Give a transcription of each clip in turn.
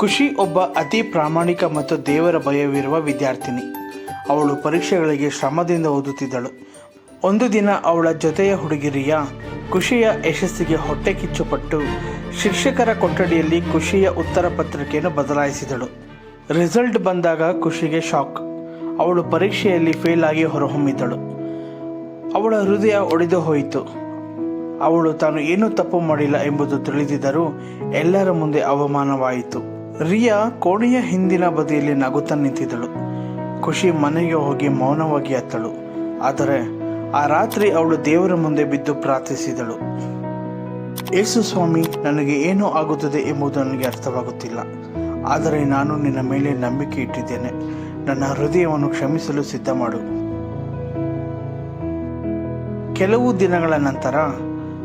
ಖುಷಿ ಒಬ್ಬ ಅತಿ ಪ್ರಾಮಾಣಿಕ ಮತ್ತು ದೇವರ ಭಯವಿರುವ ವಿದ್ಯಾರ್ಥಿನಿ. ಅವಳು ಪರೀಕ್ಷೆಗಳಿಗೆ ಶ್ರಮದಿಂದ ಓದುತ್ತಿದ್ದಳು. ಒಂದು ದಿನ ಅವಳ ಜೊತೆಯ ಹುಡುಗಿರಿಯ ಖುಷಿಯ ಯಶಸ್ಸಿಗೆ ಹೊಟ್ಟೆ ಕಿಚ್ಚುಪಟ್ಟು ಶಿಕ್ಷಕರ ಕೊಠಡಿಯಲ್ಲಿ ಖುಷಿಯ ಉತ್ತರ ಪತ್ರಿಕೆಯನ್ನು ಬದಲಾಯಿಸಿದಳು. ರಿಸಲ್ಟ್ ಬಂದಾಗ ಖುಷಿಗೆ ಶಾಕ್. ಅವಳು ಪರೀಕ್ಷೆಯಲ್ಲಿ ಫೇಲ್ ಆಗಿ ಹೊರಹೊಮ್ಮಿದಳು ಅವಳ ಹೃದಯ ಒಡೆದು ಹೋಯಿತು. ಅವಳು ತಾನು ಏನೂ ತಪ್ಪು ಮಾಡಿಲ್ಲ ಎಂಬುದು ತಿಳಿದಿದ್ದರೂ ಎಲ್ಲರ ಮುಂದೆ ಅವಮಾನವಾಯಿತು. ರಿಯಾ ಕೋಣೆಯ ಹಿಂದಿನ ಬದಿಯಲ್ಲಿ ನಗುತ್ತ ನಿಂತಿದ್ದಳು. ಖುಷಿ ಮನೆಗೆ ಹೋಗಿ ಮೌನವಾಗಿ ಅತ್ತಳು ಆದರೆ ಆ ರಾತ್ರಿ ಅವಳು ದೇವರ ಮುಂದೆ ಬಿದ್ದು ಪ್ರಾರ್ಥಿಸಿದಳು. ಯೇಸು ಸ್ವಾಮಿ, ನನಗೆ ಏನು ಆಗುತ್ತದೆ ಎಂಬುದು ನನಗೆ ಅರ್ಥವಾಗುತ್ತಿಲ್ಲ. ಆದರೆ ನಾನು ನಿನ್ನ ಮೇಲೆ ನಂಬಿಕೆ ಇಟ್ಟಿದ್ದೇನೆ. ನನ್ನ ಹೃದಯವನ್ನು ಕ್ಷಮಿಸಲು ಸಿದ್ಧ ಮಾಡು ಕೆಲವು ದಿನಗಳ ನಂತರ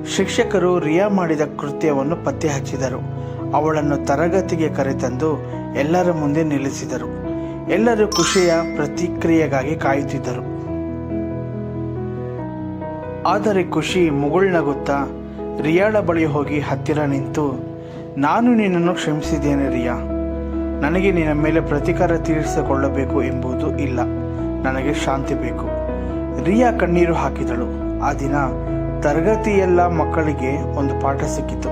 ಶಿಕ್ಷಕರು ರಿಯಾ ಮಾಡಿದ ಕೃತ್ಯವನ್ನು ಪತ್ತೆ ಹಚ್ಚಿದರು ಅವಳನ್ನು ತರಗತಿಗೆ ಕರೆತಂದು ಎಲ್ಲರ ಮುಂದೆ ನಿಲ್ಲಿಸಿದರು. ಎಲ್ಲರೂ ಖುಷಿಯ ಪ್ರತಿಕ್ರಿಯೆಗಾಗಿ ಕಾಯುತ್ತಿದ್ದರು. ಆದರೆ ಖುಷಿ ಮುಗುಳ್ನಗುತ್ತಾ ರಿಯಾಳ ಬಳಿ ಹೋಗಿ ಹತ್ತಿರ ನಿಂತು, ನಾನು ನಿನ್ನನ್ನು ಕ್ಷಮಿಸಿದ್ದೇನೆ ರಿಯಾ. ನನಗೆ ನಿನ್ನ ಮೇಲೆ ಪ್ರತಿಕಾರ ತೀರಿಸಿಕೊಳ್ಳಬೇಕು ಎಂಬುದು ಇಲ್ಲ. ನನಗೆ ಶಾಂತಿ ಬೇಕು. ರಿಯಾ ಕಣ್ಣೀರು ಹಾಕಿದಳು. ಆ ದಿನ ತರಗತಿಯೆಲ್ಲ ಮಕ್ಕಳಿಗೆ ಒಂದು ಪಾಠ ಸಿಕ್ಕಿತು.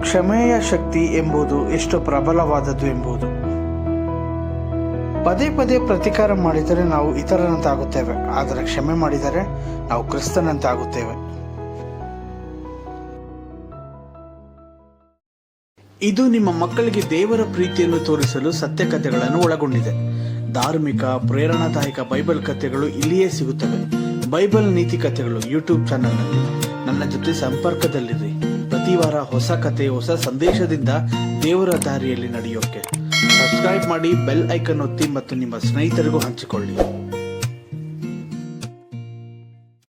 ಕ್ಷಮೆಯ ಶಕ್ತಿ ಎಂಬುದು ಎಷ್ಟು ಪ್ರಬಲವಾದದ್ದು ಎಂಬುದು. ಪದೇ ಪದೇ ಪ್ರತಿಕಾರ ಮಾಡಿದರೆ ನಾವು ಇತರರಂತಾಗುತ್ತೇವೆ ಆದರೆ ಕ್ಷಮೆ ಮಾಡಿದರೆ ನಾವು ಕ್ರಿಸ್ತನಂತಾಗುತ್ತೇವೆ. ಇದು ನಿಮ್ಮ ಮಕ್ಕಳಿಗೆ ದೇವರ ಪ್ರೀತಿಯನ್ನು ತೋರಿಸಲು ಸತ್ಯ ಕಥೆಗಳನ್ನು ಒಳಗೊಂಡಿದೆ. ಧಾರ್ಮಿಕ, ಪ್ರೇರಣಾದಾಯಕ ಬೈಬಲ್ ಕಥೆಗಳು ಇಲ್ಲಿಯೇ ಸಿಗುತ್ತವೆ. ಬೈಬಲ್ ನೀತಿ ಕಥೆಗಳು ಯೂಟ್ಯೂಬ್ ಚಾನಲ್ನಲ್ಲಿ. ನನ್ನ ಜೊತೆ ಸಂಪರ್ಕದಲ್ಲಿರಿ. ಪ್ರತಿ ವಾರ ಹೊಸ ಕಥೆ ಹೊಸ ಸಂದೇಶದಿಂದ ದೇವರ ದಾರಿಯಲ್ಲಿ ನಡೆಯೋಕೆ. ಸಬ್ಸ್ಕ್ರೈಬ್ ಮಾಡಿ ಬೆಲ್ ಐಕನ್ ಒತ್ತಿ ಮತ್ತು ನಿಮ್ಮ ಸ್ನೇಹಿತರಿಗೂ ಹಂಚಿಕೊಳ್ಳಿ.